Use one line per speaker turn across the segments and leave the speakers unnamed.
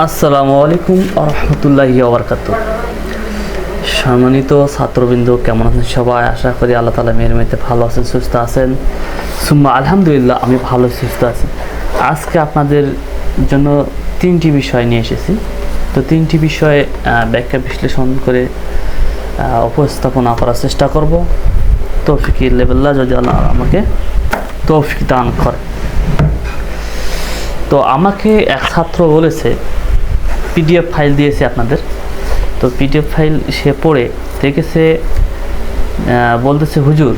আসসালামু আলাইকুম আরহামতুল্লাহি আবরকাত সম্মানিত ছাত্রবৃন্দ, কেমন আছেন সবাই? আশা করি আল্লাহ তালা মেয়ের মেয়েতে ভালো আছেন, সুস্থ আছেন। সুম্মা আলহামদুলিল্লাহ, আমি ভালো, সুস্থ আছি। আজকে আপনাদের জন্য তিনটি বিষয় নিয়ে এসেছি। তো তিনটি বিষয়ে ব্যাখ্যা বিশ্লেষণ করে উপস্থাপনা করার চেষ্টা করব। তৌফিকি লেবেল্লা যদি আল্লাহ আমাকে তৌফিক দান করে। তো আমাকে এক ছাত্র বলেছে পিডিএফ ফাইল দিয়েছে আপনাদের। তো পিডিএফ ফাইল সে পড়ে, দেখেছে বলতেছে, হুজুর,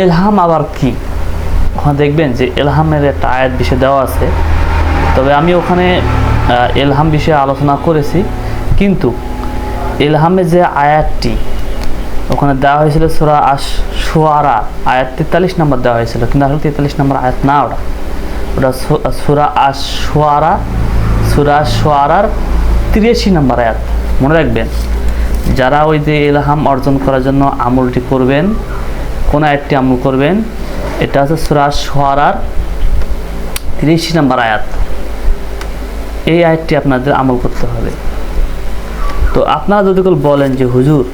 এলহাম আবার কি? ওখানে দেখবেন যে এলহামের একটা আয়াত বিষয় দেওয়া আছে। তবে আমি ওখানে এলহাম বিষয়ে আলোচনা করেছি। কিন্তু এলহামের যে আয়াতটি, ওখানে দেওয়া হয়েছিল সোরা আশ সোয়ারা আয়াত তেতাল্লিশ নম্বর দেওয়া হয়েছিল। কিন্তু আসলে তেতাল্লিশ নম্বর আয়াত না ওটা। ওটা সুরা আশ সোয়ারা সুরা সোয়ারার তিরাশি নম্বর আয়াত। মনে রাখবেন, যারা ওই যে এলহাম অর্জন করার জন্য আমলটি করবেন, কোন আয়াতটি আমল করবেন, এটা হচ্ছে সুরা সোয়ারার তিরাশি নম্বর আয়াত। এই আয়াতটি আপনাদের আমল করতে হবে। তো আপনারা যদি বলেন যে, হুজুর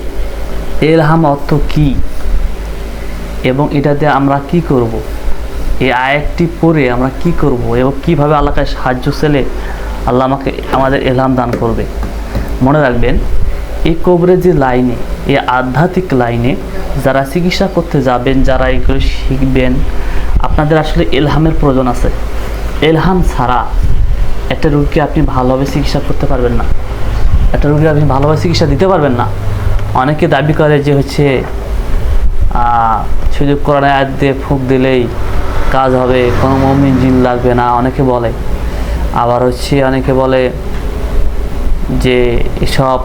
এলহাম অর্থ কি? এবং এটাতে আমরা কি করব। এই আয়াতটি পড়ে আমরা কি করব এবং কীভাবে আল্লাহকে সাহায্য চেলে আল্লাহ আমাকে, আমাদের এলহাম দান করবে? মনে রাখবেন, এই যে লাইনে, এই আধ্যাত্মিক লাইনে যারা চিকিৎসা করতে যাবেন, যারা এগুলো শিখবেন, আপনাদের আসলে এলহামের প্রয়োজন আছে। এলহাম ছাড়া একটা রোগীকে আপনি ভালোভাবে চিকিৎসা করতে পারবেন না। একটা রোগীকে আপনি ভালোভাবে চিকিৎসা দিতে পারবেন না। অনেকে দাবি করে যে হচ্ছে শুধু কোরআন আয়াত দিয়ে ফুঁক দিলেই কাজ হবে, কোনো মমিন জিন লাগবে না, অনেকে বলে। আবার হচ্ছে অনেকে বলে যে এসব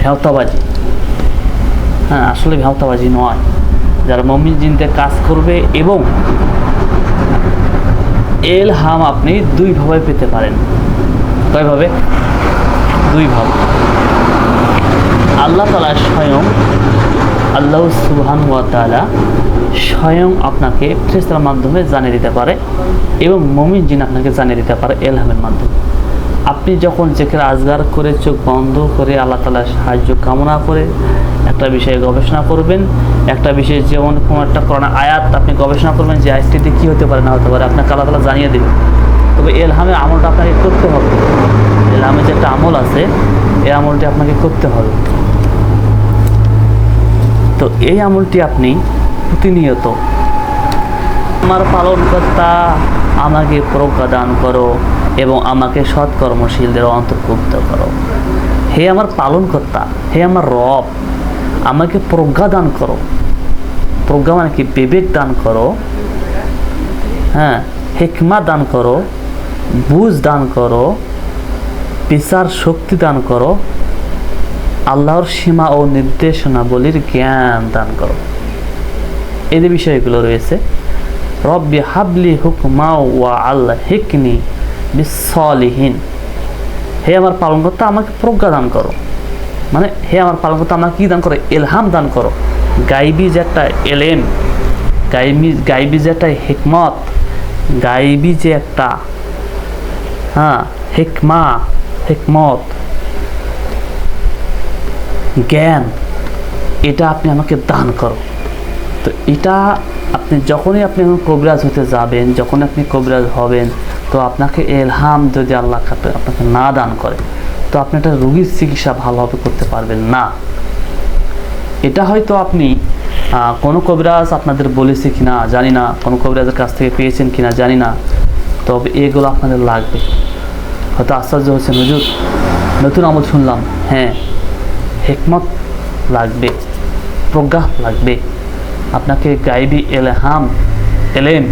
ভেওতাবাজি হ্যাঁ আসলে ভেওতাবাজি নয়। যারা মমিন জিনতে কাজ করবে এবং এল হাম আপনি দুইভাবে পেতে পারেন। কয়ভাবে দুইভাবে আল্লাহ তালা স্বয়ং আল্লাহ সুবহান ওয়া স্বয়ং আপনাকে ফেরেশতার মাধ্যমে জানিয়ে দিতে পারে এবং মমিন জিন আপনাকে জানিয়ে দিতে পারে এলহামের মাধ্যমে। আপনি যখন যেখানে আজগার করে চোখ বন্ধ করে আল্লাহ তালার সাহায্য কামনা করে একটা বিষয়ে গবেষণা করবেন, একটা বিষয়ে যেমন কোনো একটা করোনা আয়াত আপনি গবেষণা করবেন যে আয়াতটিতে কী হতে পারে না হতে পারে, আপনাকে আল্লাহ তালা জানিয়ে দেবে তবে এলহামের আমলটা আপনাকে করতে হবে। এলহামের যে একটা আমল আছে, এই আমলটি আপনাকে করতে হবে। তো এই আমলটি আপনি প্রতিনিয়ত। আমার পালনকর্তা আমাকে প্রজ্ঞা দান করো এবং আমাকে সৎকর্মশীলদের অন্তর্ভুক্ত করো। হে আমার পালনকর্তা, হে আমার রব, আমাকে প্রজ্ঞা দান করো। প্রজ্ঞা মানে কি? বিবেক দান করো। হ্যাঁ হেকমা দান করো। বুঝ দান করো। বিচার শক্তি দান করো। আল্লাহর সীমা ও নির্দেশনাবলীর জ্ঞান দান করো। যে বিষয়গুলো রয়েছে, রব্বি হাবলি হুকমা ওয়া আল্লাহ হিকনি বিসলিহীন হে আমার পালনকর্তা, আমাকে প্রজ্ঞা দান করো। মানে হে আমার পালনকর্তা, আমাকে কি দান করো? এলহাম দান করো। গাইবি যে একটা এলেম গাইবি গাইবি যে একটা হিকমত, গাইবি যে একটা হ্যাঁ হিকমা, হিকমত, জ্ঞান, এটা আপনি আমাকে দান করো। তো এটা আপনি যখনই আপনি এখন কবিরাজ হতে যাবেন যখন আপনি কবিরাজ হবেন, তো আপনাকে এলহাম যদি আল্লাহ আপনাকে না দান করে, তো আপনি একটা রুগীর চিকিৎসা ভালোভাবে করতে পারবেন না। এটা হয়তো আপনি কোনো কবিরাজ আপনাদের বলেছে কিনা জানি না, কোনো কবিরাজের কাছ থেকে পেয়েছেন কিনা জানি না, তবে এগুলো আপনাদের লাগবে। হয়তো আশ্চর্য হচ্ছে নজর নতুন আমল শুনলাম। হ্যাঁ হেকমত লাগবে, প্রজ্ঞা লাগবে। আপনাকে গাইবি এলহাম এলেম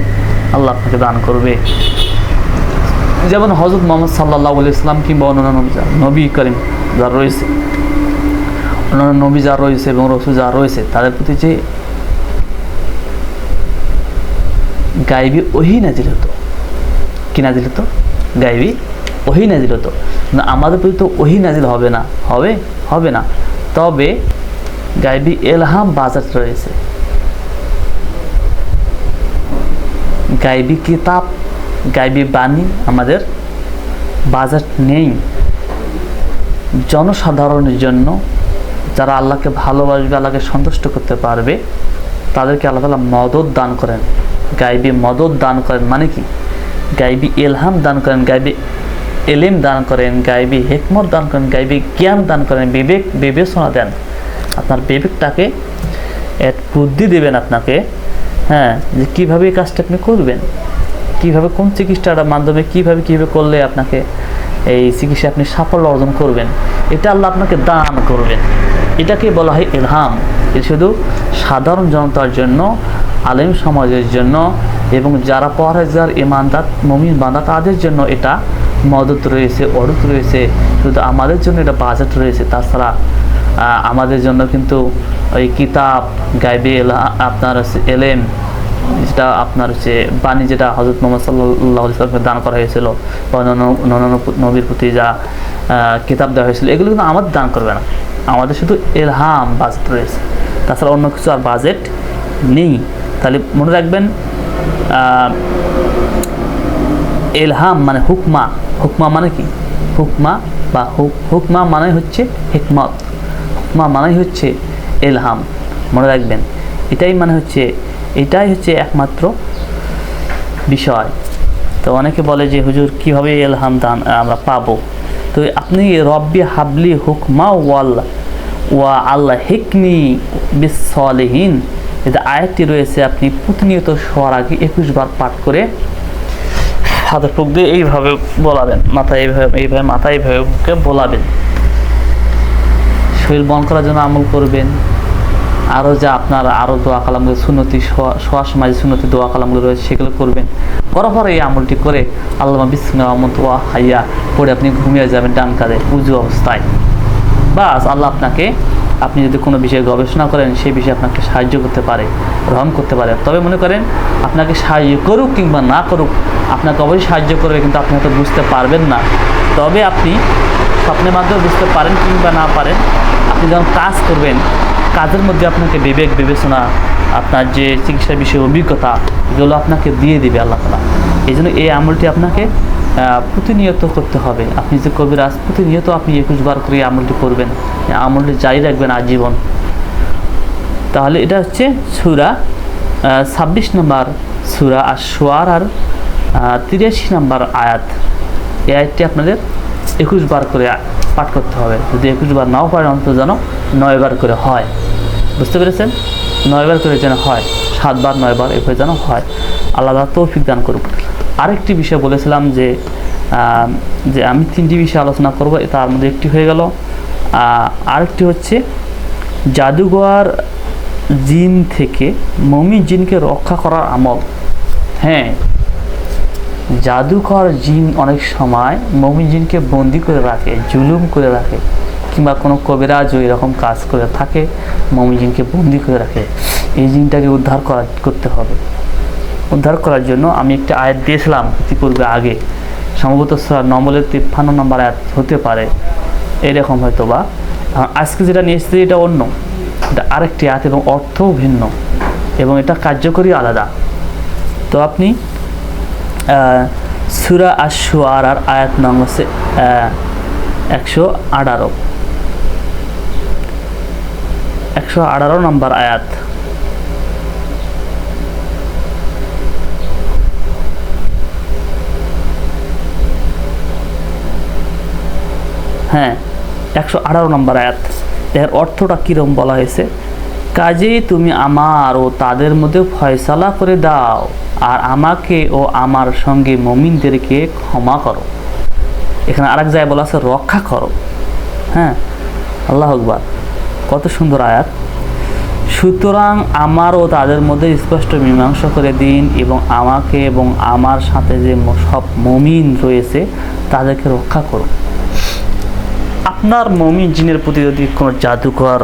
আল্লাহ আপনাকে দান করবে। যেমন হজরত মোহাম্মদ সাল্লাহ ইসলাম কিংবা অন্যান্য নবী করিম যারা রয়েছে, অন্যান্য নবী যা রয়েছে এবং রসুল যা রয়েছে, তাদের প্রতি যে গাইবি ওহি নাজিল হতো। কি নাজিল হতো? গাইবি ওহি নাজিল হতো। কিন্তু আমাদের প্রতি তো ওহি নাজিল হবে না, হবে হবে না। তবে গাইবি এলহাম বাজার রয়েছে। গাইবি কিতাব, গাইবি বাণী আমাদের বাজেট নেই। জনসাধারণের জন্য যারা আল্লাহকে ভালোবাসবে, আল্লাহকে সন্তুষ্ট করতে পারবে, তাদেরকে আল্লাহ তালা মদত দান করেন। গাইবি মদত দান করেন মানে কি? গাইবি এলহাম দান করেন, গাইবি এলিম দান করেন, গাইবি হেকমত দান করেন, গাইবি জ্ঞান দান করেন, বিবেক বিবেচনা দেন। আপনার বিবেকটাকে এক বুদ্ধি দেবেন আপনাকে হ্যাঁ যে কীভাবে এই কাজটা আপনি করবেন? কীভাবে, কোন চিকিৎসাটার মাধ্যমে কীভাবে কীভাবে করলে আপনাকে এই চিকিৎসা আপনি সাফল্য অর্জন করবেন? এটা আল্লাহ আপনাকে দান করবেন। এটাকে বলা হয় এলহাম এ শুধু সাধারণ জনতার জন্য, আলেম সমাজের জন্য এবং যারা পরহেজার ইমানদার, মমিন বান্দা, তাদের জন্য এটা মদত রয়েছে অরুত রয়েছে। শুধু আমাদের জন্য এটা বাজেট রয়েছে। তাছাড়া আমাদের জন্য কিন্তু ওই কিতাব গাইবে আপনার হচ্ছে এলেম, যেটা আপনার হচ্ছে বাণী যেটা হজরত মোহাম্মদ সাল্লাহ ইসলামকে দান করা হয়েছিল, বা নবীর প্রতি যা কিতাব দেওয়া হয়েছিল, এগুলো কিন্তু আমাদের দান করবে না। আমাদের শুধু এলহাম বাজেট রয়েছে। তাছাড়া অন্য কিছু আর বাজেট নেই। তাহলে মনে রাখবেন এলহাম মানে হুকমা। হুকমা মানে কি? হুকমা বা হুক- হুকমা মানে হচ্ছে হিকমত। হুকমা মানে হচ্ছে এলহাম, মনে রাখবেন। এটাই মানে হচ্ছে, এটাই হচ্ছে একমাত্র বিষয়। তো অনেকে বলে যে, হুজুর, কীভাবে এলহাম দান আমরা পাবো? তো আপনি রব্বি হাবলি হুকমা ওয়াল, ওয়া আল্লাহ হিকনি বিসলেহীন এটা আয়াতটি রয়েছে, আপনি প্রতিনিয়ত শোয়ার আগে একুশ বার পাঠ করে হাতের ফুক দিয়ে এইভাবে বলাবেন মাথা এইভাবে এইভাবে মাথা এইভাবে বুকে বলাবেন। শরীর বন করার জন্য আমল করবেন। আরও যা আপনার আরও দোয়া কালামগুলো সুনতি শোয়ার সময় যে সুনতি দোয়া কালামগুলো রয়েছে সেগুলো করবেন। করার পরে এই আমলটি করে আল্লাহ বিসমা আহমদ ওয়া হাইয়া পরে আপনি ঘুমিয়ে যাবেন ডান কাঁধে, উজু অবস্থায়। বাস, আল্লাহ আপনাকে, আপনি যদি কোনো বিষয়ে গবেষণা করেন, সেই বিষয়ে আপনাকে সাহায্য করতে পারে রহম করতে পারে। তবে মনে করেন, আপনাকে সাহায্য করুক কিংবা না করুক, আপনাকে অবশ্যই সাহায্য করবে, কিন্তু আপনি হয়তো বুঝতে পারবেন না। তবে আপনি স্বপ্নের মাধ্যমে বুঝতে পারেন কিংবা না পারেন আপনি যখন কাজ করবেন, কাজের মধ্যে আপনাকে বিবেক, বিবেচনা, আপনার যে চিকিৎসা বিষয়ে অভিজ্ঞতা, এগুলো আপনাকে দিয়ে দিবে আল্লাহ তালা এই জন্য এই আমলটি আপনাকে প্রতিনিয়ত করতে হবে। আপনি যে কবিরাজ প্রতিনিয়ত আপনি একুশ বার করে আমলটি করবেন আমলটি জারি রাখবেন আজীবন। তাহলে এটা হচ্ছে সুরা ছাব্বিশ নম্বর সুরা আর সোয়ার আর তিরাশি নম্বর আয়াত। এই আয়াতটি আপনাদের একুশ বার করে পাঠ করতে হবে। যদি একুশ বার নাও পারেন অন্তত যেন নয় বার করে হয়। বুঝতে পেরেছেন? নয় বার করে যেন হয়। সাতবার নয় বার, এভাবে যেন হয়। আলাদা তৌফিক দান করুক। আরেকটি বিষয় বলেছিলাম যে যে আমি তিনটি বিষয় আলোচনা করব তার মধ্যে একটি হয়ে গেল। আরেকটি হচ্ছে, জাদুঘর জিন থেকে মমি জিনকে রক্ষা করার আমল। হ্যাঁ জাদুকর জিন অনেক সময় মমি জিনকে বন্দি করে রাখে, জুলুম করে রাখে, কিংবা কোনো কবিরাজ ওই রকম কাজ করে থাকে মমি জিনকে বন্দি করে রাখে। এই জিনটাকে উদ্ধার করা, করতে হবে। উদ্ধার করার জন্য আমি একটা আয়াত দিয়েছিলাম ইতিপূর্বে আগে। সম্ভবত নম্বরের তিপ্পান্ন নম্বর আয়াত হতে পারে। এরকম হয়তো বা। আজকে যেটা নিয়ে এসেছি, এটা অন্য। এটা আরেকটি আয়াত এবং অর্থও ভিন্ন এবং এটা কার্যকরী আলাদা। তো আপনি সুরা আশু আর আর আয়াত নং হচ্ছে একশো আঠারো। একশো আঠারো নম্বর আয়াত। হ্যাঁ একশো আঠারো নম্বর আয়াত। এর অর্থটা কীরকম বলা হয়েছে? কাজেই তুমি আমার ও তাদের মধ্যে ফয়সালা করে দাও। আর আমাকে ও আমার সঙ্গে মমিনদেরকে ক্ষমা করো। এখানে আরেক জায়গায় বলা আছে, রক্ষা করো। হ্যাঁ আল্লাহ আকবার। কত সুন্দর আয়াত। সুতরাং আমার ও তাদের মধ্যে স্পষ্ট মীমাংসা করে দিন এবং আমাকে এবং আমার সাথে যে সব মমিন রয়েছে, তাদেরকে রক্ষা করুন আপনার মমিন জিনের প্রতি যদি কোনো জাদুকর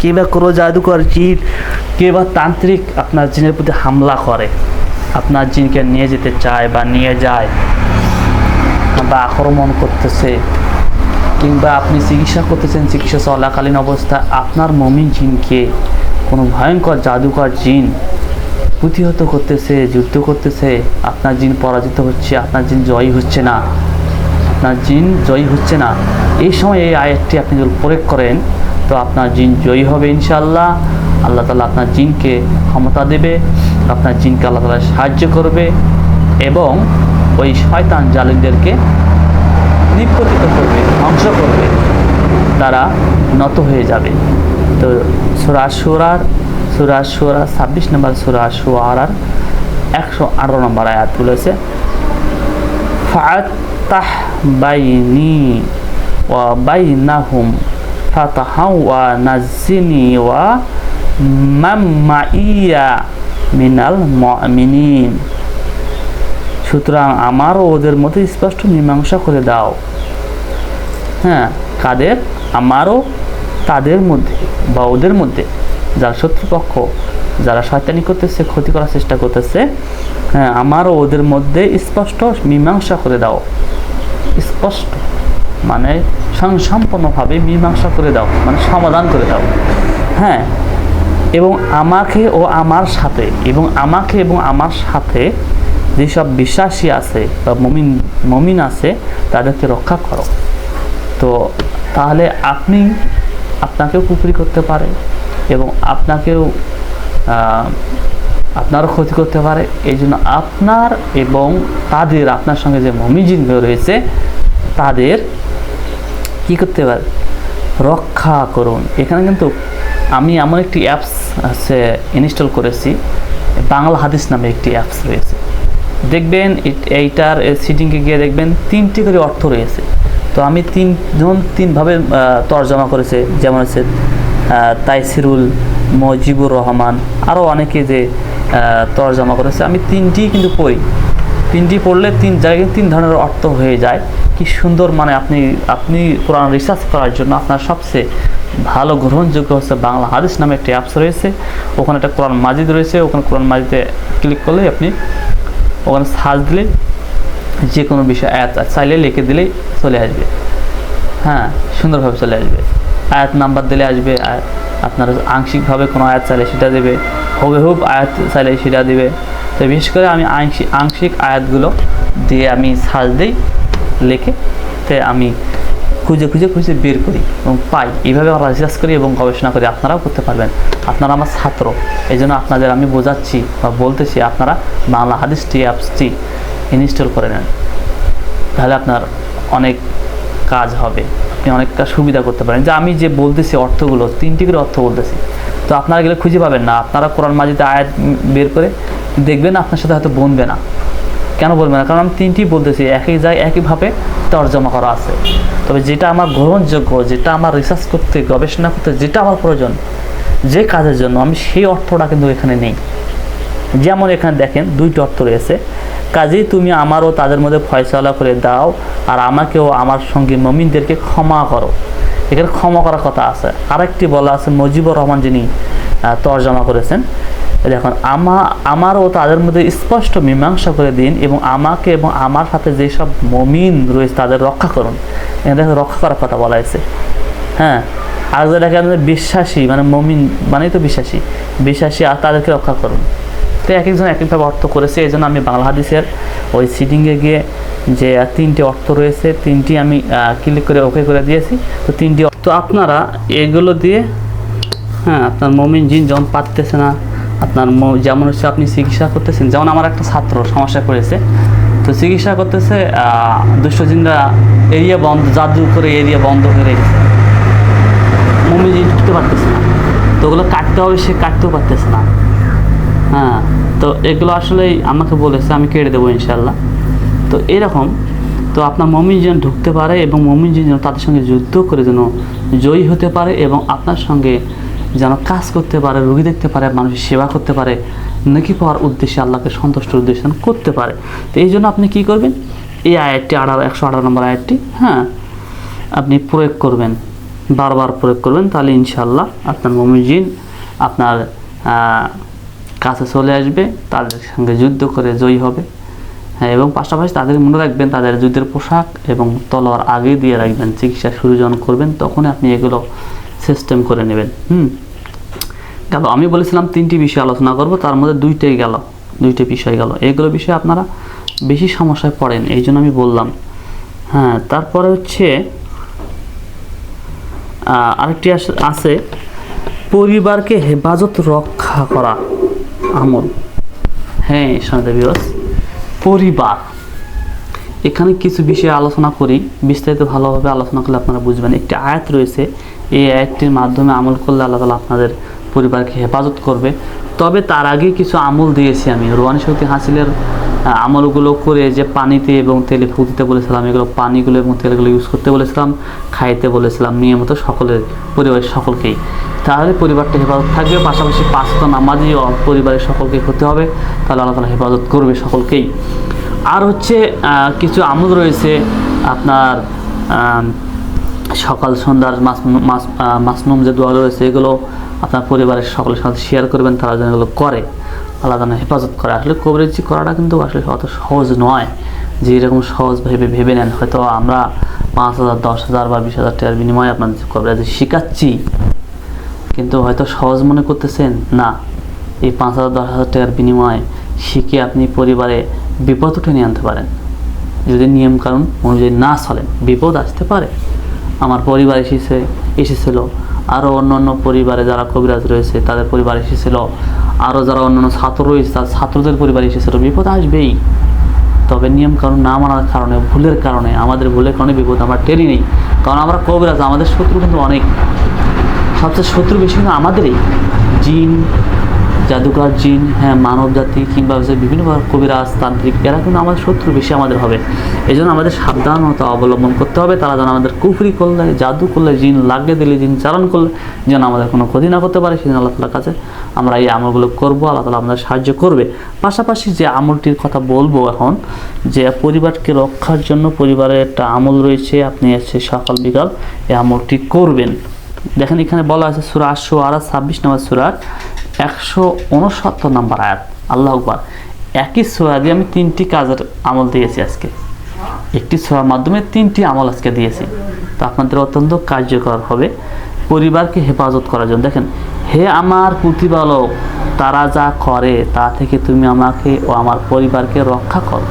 কে বা কোনো জাদুকর জিন কে বা তান্ত্রিক আপনার জিনের প্রতি হামলা করে আপনার জিনকে নিয়ে যেতে চায় বা নিয়ে যায় বা আক্রমণ করতেছে, কিংবা আপনি চিকিৎসা করতেছেন, চিকিৎসা চলাকালীন অবস্থায় আপনার মমিন জিনকে কোনো ভয়ঙ্কর, জাদুকর জিন প্রতিহত করতেছে, যুদ্ধ করতেছে, আপনার জিন পরাজিত হচ্ছে, আপনার জিন জয়ী হচ্ছে না, আপনার জিন জয়ী হচ্ছে না। এই সময় এই আয়াতটি আপনি যদি প্রয়োগ করেন, তো আপনার জিন জয়ী হবে ইনশাল্লাহ আল্লাহ তালা আপনার জিনকে ক্ষমতা দেবে। আপনার জিনকে আল্লাহ তালা সাহায্য করবে এবং ওই শয়তান জালিমদেরকে নিপতিত করবে, ধ্বংস করবে, তারা নত হয়ে যাবে। তো সুরা সুরার সুরা সুরা ছাব্বিশ নম্বর, সুরা সুয়ারার একশো আঠারো নম্বর আয়াত তুলেছে ফাতাহ বাইনি ওয়া বাইনাহুম ফাতাহা ওয়া নাজিনি ওয়া মাম্মাইয়া মিনাল মুমিনিন। সুতরাং আমারও ওদের মধ্যে স্পষ্ট মীমাংসা করে দাও। হ্যাঁ কাদের? আমারও তাদের মধ্যে বা ওদের মধ্যে। যারা শত্রুপক্ষ, যারা শয়তানি করতেছে, ক্ষতি করার চেষ্টা করতেছে হ্যাঁ আমারও ওদের মধ্যে স্পষ্ট মীমাংসা করে দাও। স্পষ্ট মানে সম্পূর্ণভাবে মীমাংসা করে দাও মানে সমাধান করে দাও। হ্যাঁ এবং আমাকে ও আমার সাথে, এবং আমাকে এবং আমার সাথে যেসব বিশ্বাসী আছে বা মমিন মমিন আছে, তাদেরকে রক্ষা করো। তো তাহলে আপনি আপনাকেও কুকুরি করতে পারে এবং আপনাকেও আপনারও ক্ষতি করতে পারে। এই জন্য আপনার এবং তাদের, আপনার সঙ্গে যে মমিজিনগুলো রয়েছে, তাদের কি করতে পারে? রক্ষা করুন। এখানে কিন্তু আমি এমন একটি অ্যাপস আছে ইনস্টল করেছি। বাংলা হাদিস নামে একটি অ্যাপস রয়েছে। দেখবেন এইটার সিটিংয়ে গিয়ে দেখবেন তিনটি করে অর্থ রয়েছে। তো আমি তিন তিনজন তিনভাবে তর্জমা করেছে, যেমন হচ্ছে তাইসিরুল মজিবুর রহমান, আরও অনেকে যে তর্জমা করেছে। আমি তিনটি কিন্তু পড়ি। তিনটি পড়লে তিন জায়গায় তিন ধরনের অর্থ হয়ে যায়। কি সুন্দর মানে আপনি আপনি কোরআন রিসার্চ করার জন্য আপনার সবচেয়ে ভালো গ্রহণযোগ্য হচ্ছে বাংলা হাদিস নামে একটি অ্যাপস রয়েছে। ওখানে একটা কোরআন মাজিদ রয়েছে। ওখানে কোরআন মাজিদে ক্লিক করলেই আপনি ওখানে সার্চ দিলে যে কোনো বিষয় আয়াত চাইলে লিখে দিলেই চলে আসবে। হ্যাঁ সুন্দরভাবে চলে আসবে। আয়াত নাম্বার দিলে আসবে। আপনার আংশিকভাবে কোনো আয়াত চাইলে সেটা দেবে। হুবহুব আয়াত চাইলে সেটা দেবে। তো বিশেষ করে আমি আংশিক আংশিক আয়াতগুলো দিয়ে আমি সার্চ দিই। লিখে, তে আমি খুঁজে খুঁজে খুঁজে বের করি এবং পাই। এইভাবে আমরা রিসার্চ করি এবং গবেষণা করি। আপনারাও করতে পারবেন। আপনারা আমার ছাত্র। এই জন্য আপনাদের আমি বোঝাচ্ছি বা বলতেছি, আপনারা বাংলা হাদিসটি অ্যাপসটি ইনস্টল করে নেন। তাহলে আপনার অনেক কাজ হবে। আপনি অনেকটা সুবিধা করতে পারেন। যে আমি যে বলতেছি অর্থগুলো, তিনটি করে অর্থ বলতেছি। তো আপনারা গেলে খুঁজে পাবেন না। আপনারা কোরআন মাজিতে আয়াত বের করে দেখবেন, আপনার সাথে হয়তো বনবে না। কেন বলবে না? কারণ আমি তিনটি বলতেছি, একই জায়গায় একইভাবে তর্জমা করা আছে। তবে যেটা আমার গ্রহণযোগ্য, যেটা আমার রিসার্চ করতে, গবেষণা করতে, যেটা আমার প্রয়োজন, যে কাজের জন্য আমি সেই অর্থটা কিন্তু এখানে নেই। যেমন এখানে দেখেন, দুইটি অর্থ রয়েছে। কাজেই তুমি আমারও তাদের মধ্যে ফয়সলা করে দাও, আর আমাকেও আমার সঙ্গে মমিনদেরকে ক্ষমা করো। এখানে ক্ষমা করার কথা আছে। আরেকটি বলা আছে, মজিবুর রহমান যিনি তর্জমা করেছেন দেখুন আমা, আমারও তাদের মধ্যে স্পষ্ট মীমাংসা করে দিন এবং আমাকে এবং আমার সাথে যেসব মমিন রয়েছে তাদের রক্ষা করুন। এখানে দেখুন রক্ষা করার কথা বলা হয়েছে। হ্যাঁ? আর যেটাকে আমাদের বিশ্বাসী মানে মমিন, মানেই তো বিশ্বাসী। বিশ্বাসী আর তাদেরকে রক্ষা করুন। তো এক একজন এক একভাবে অর্থ করেছে এই জন্য আমি বাংলা হাদিসের ওই সিটিংয়ে গিয়ে যে তিনটি অর্থ রয়েছে, তিনটি আমি ক্লিক করে ওকে করে দিয়েছি। তো তিনটি তো আপনারা এগুলো দিয়ে হ্যাঁ আপনার মমিন জিন যখন পারতেছে না। আপনার যেমন হচ্ছে আপনি চিকিৎসা করতেছেন, যেমন আমার একটা ছাত্র সমস্যা করেছে, তো চিকিৎসা করতেছে দুষ্ট জিনরা এরিয়া বন্ধ জাদু করে এরিয়া বন্ধ করে রেখেছে। মমি জিন ঢুকতে পারতেছে না। তো ওগুলো কাটতে হবে, সে কাটতেও পারতেছে না। হ্যাঁ তো এগুলো আসলেই আমাকে বলেছে, আমি কেটে দেবো ইনশাল্লাহ তো এরকম, তো আপনার মমিন যেন ঢুকতে পারে এবং মমিন যেন তাদের সঙ্গে যুদ্ধ করে যেন জয়ী হতে পারে এবং আপনার সঙ্গে যেন কাজ করতে পারে, রুগী দেখতে পারে, মানুষের সেবা করতে পারে, নাকি পাওয়ার উদ্দেশ্যে আল্লাহকে সন্তুষ্ট উদ্দেশ্য করতে পারে। তো এই জন্য আপনি কী করবেন? এই আয়াতটি আঠারো, একশো আঠারো নম্বর আয়াতটি হ্যাঁ আপনি প্রয়োগ করবেন, বারবার প্রয়োগ করবেন, তাহলে ইনশাল্লাহ আপনার মমিজিন আপনার কাছে চলে আসবে, তাদের সঙ্গে যুদ্ধ করে জয়ী হবে। হ্যাঁ এবং পাশাপাশি তাদের মনে রাখবেন, তাদের যুদ্ধের পোশাক এবং তলোয়ার আগে দিয়ে রাখবেন, চিকিৎসা যখন করবেন তখন আপনি এগুলো সিস্টেম করে নেবেন। হুম? গেল। আমি বলেছিলাম তিনটি বিষয় আলোচনা করব, তার মধ্যে দুইটাই গেল, দুইটা বিষয় গেল। এগুলো বিষয়ে আপনারা বেশি সমস্যায় পড়েন, এই জন্য আমি বললাম। হ্যাঁ তারপরে হচ্ছে আরেকটি আছে, পরিবারকে হেফাজত রক্ষা করা আমল। হ্যাঁ সনাদা বিরস পরিবার। এখানে কিছু বিষয়ে আলোচনা করি, বিস্তারিত ভালোভাবে আলোচনা করলে আপনারা বুঝবেন। একটি আয়াত রয়েছে এই আয়াতটির মাধ্যমে আমল করলে আল্লাহ তালা আপনাদের পরিবারকে হেফাজত করবে। তবে তার আগে কিছু আমল দিয়েছি আমি। রোহানি শক্তি হাসিলের আমলগুলো করে যে পানিতে এবং তেলে ফু দিতে বলেছিলাম, এগুলো পানিগুলো এবং তেলগুলো ইউজ করতে বলেছিলাম, খাইতে বলেছিলাম, নিয়মিত সকলের, পরিবারের সকলকেই। তাহলে পরিবারটা হেফাজত থাকবে, পাশাপাশি পাঁচটা নামাজি পরিবারের সকলকে হতে হবে, তাহলে আল্লাহ তালা হেফাজত করবে সকলকেই। আর হচ্ছে কিছু আমল রয়েছে আপনার সকাল সন্ধ্যার মাস মাস মাসনুম যে দোয়া রয়েছে, এগুলো আপনার পরিবারের সকলের সাথে শেয়ার করবেন, তারা যেন এগুলো করে। আল্লাহ যেন হেফাজত করে। আসলে কবরেজি করাটা কিন্তু আসলে অত সহজ নয় যে এরকম সহজ ভেবে ভেবে নেন। হয়তো আমরা পাঁচ হাজার, দশ হাজার বা বিশ হাজার টাকার বিনিময়ে আপনাদের কবরেজি শিখাচ্ছি, কিন্তু হয়তো সহজ মনে করতেছেন, না, এই পাঁচ হাজার, দশ হাজার টাকার বিনিময়ে শিখে আপনি পরিবারে বিপদ উঠে নিয়ে আনতে পারেন। যদি নিয়মকানুন অনুযায়ী না চলেন, বিপদ আসতে পারে। আমার পরিবার এসেছে, এসেছিল। আরও অন্য অন্য পরিবারে যারা কবিরাজ রয়েছে, তাদের পরিবার এসেছিল। আরও যারা অন্যান্য ছাত্র রয়েছে, তার ছাত্রদের পরিবার এসেছিল। বিপদ আসবেই। তবে নিয়ম কানুন না মানার কারণে, ভুলের কারণে, আমাদের ভুলের কারণে বিপদ আমরা টেরি নেই। কারণ আমরা কবিরাজ, আমাদের শত্রু কিন্তু অনেক। সবচেয়ে শত্রু বেশি কিন্তু আমাদেরই। জিন জাদুকর জিন হ্যাঁ মানব জাতি কিংবা বিভিন্ন কবিরাজ, তান্ত্রিক, এরা কিন্তু আমাদের শত্রু বেশি আমাদের হবে। এই জন্য আমাদের সাবধানতা অবলম্বন করতে হবে। তারা যেন আমাদের কুফরি করলে, জাদু করলে, জিন লাগিয়ে দিলে, জিন চারণ করলে, যেন আমাদের কোনো ক্ষতি না করতে পারে, সেজন্য আল্লাহ তালার কাছে আমরা এই আমলগুলো করব, আল্লাহ তালা আমাদের সাহায্য করবে। পাশাপাশি যে আমলটির কথা বলব এখন, যে পরিবারকে রক্ষার জন্য পরিবারের একটা আমল রয়েছে, আপনি এসে সকাল বিকাল এই আমলটি করবেন। দেখেন এখানে বলা আছে সুরা আটশো আর ছাব্বিশ নম্বর সুরার একশো উনসত্তর নম্বর আয়াত। আল্লাহ আকবার। একই সুরা দিয়ে আমি তিনটি কাজের আমল দিয়েছি আজকে। একটি সোয়ার মাধ্যমে তিনটি আমল আজকে দিয়েছি। তো আপনাদের অত্যন্ত কার্যকর হবে পরিবারকে হেফাজত করার জন্য। দেখেন, হে আমার প্রতিপালক, তারা যা করে, তা থেকে তুমি আমাকে ও আমার পরিবারকে রক্ষা করো।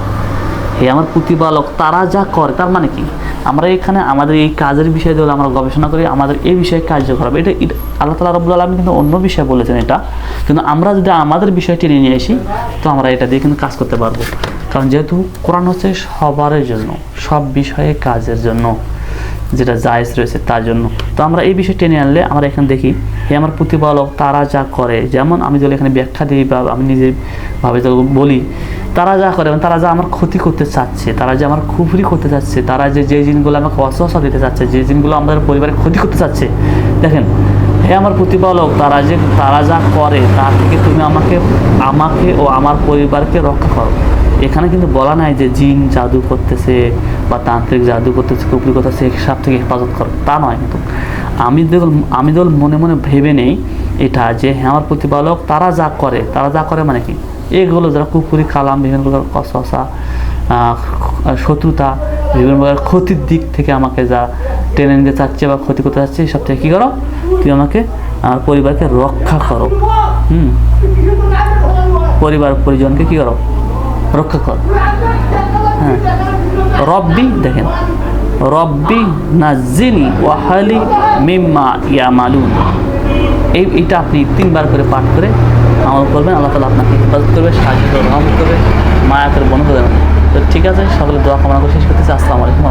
হে আমার প্রতিপালক, তারা যা করে, তার মানে কি? আমরা এখানে আমাদের এই কাজের বিষয়ে যদি আমরা গবেষণা করি, আমাদের এই বিষয়ে কার্য করাবে। এটা আল্লাহ তালা রব্বুল আলম কিন্তু অন্য বিষয়ে বলেছেন এটা। কিন্তু আমরা যদি আমাদের বিষয়টি নিয়ে আসি, তো আমরা এটা দিয়ে কিন্তু কাজ করতে পারব। কারণ যেহেতু কোরআন হচ্ছে সবারের জন্য, সব বিষয়ে কাজের জন্য, যেটা জায়েজ রয়েছে তার জন্য। তো আমরা এই বিষয় টেনে আনলে আমরা এখানে দেখি হে আমার প্রতিপালক, তারা যা করে, যেমন আমি যদি এখানে ব্যাখ্যা দিই বা আমি নিজে ভাবে বলি, তারা যা করে তারা যা আমার ক্ষতি করতে চাচ্ছে, তারা যে আমার খুফরি করতে চাচ্ছে, তারা যে যে জিনগুলো আমাকে অসহসা দিতে চাচ্ছে, যে জিনগুলো আমাদের পরিবারের ক্ষতি করতে চাচ্ছে, দেখেন, হে আমার প্রতিপালক, তারা যে, তারা যা করে তার থেকে তুমি আমাকে আমাকে ও আমার পরিবারকে রক্ষা করো। এখানে কিন্তু বলা নাই যে জিন জাদু করতেছে বা তান্ত্রিক জাদু করতেছে কুপুরি করতেছে সব থেকে হেফাজত করো, তা নয় কিন্তু। আমি দেখল আমি দেখল মনে মনে ভেবে নেই এটা যে হ্যাঁ আমার প্রতিপালক তারা যা করে, তারা যা করে মানে কি? এগুলো যারা কুকুরি, কালাম, বিভিন্ন প্রকার কসা শত্রুতা, বিভিন্ন প্রকার ক্ষতির দিক থেকে আমাকে যা টেনে নিতে চাচ্ছে বা ক্ষতি করতে চাচ্ছে সব থেকে কী করো? তুমি আমাকে, আমার পরিবারকে রক্ষা করো। হুম। পরিবার, পরিজনকে কী করো? রক্ষা করো। হ্যাঁ। রব্বি দেখেন। রব্বি নাজিনি ওয়াহালি মিম্মা ইয়ামালুন। এই এটা আপনি তিনবার করে পাঠ করে আমল করবেন, আল্লাহ তালা আপনাকে হেফাজত করবে, সাহায্য করবে রহমত করবে, মায়া করে বন্ধ করে তো ঠিক আছে, সকলে দোয়া কামনা করে শেষ করতেছি। আসসালামু আলাইকুম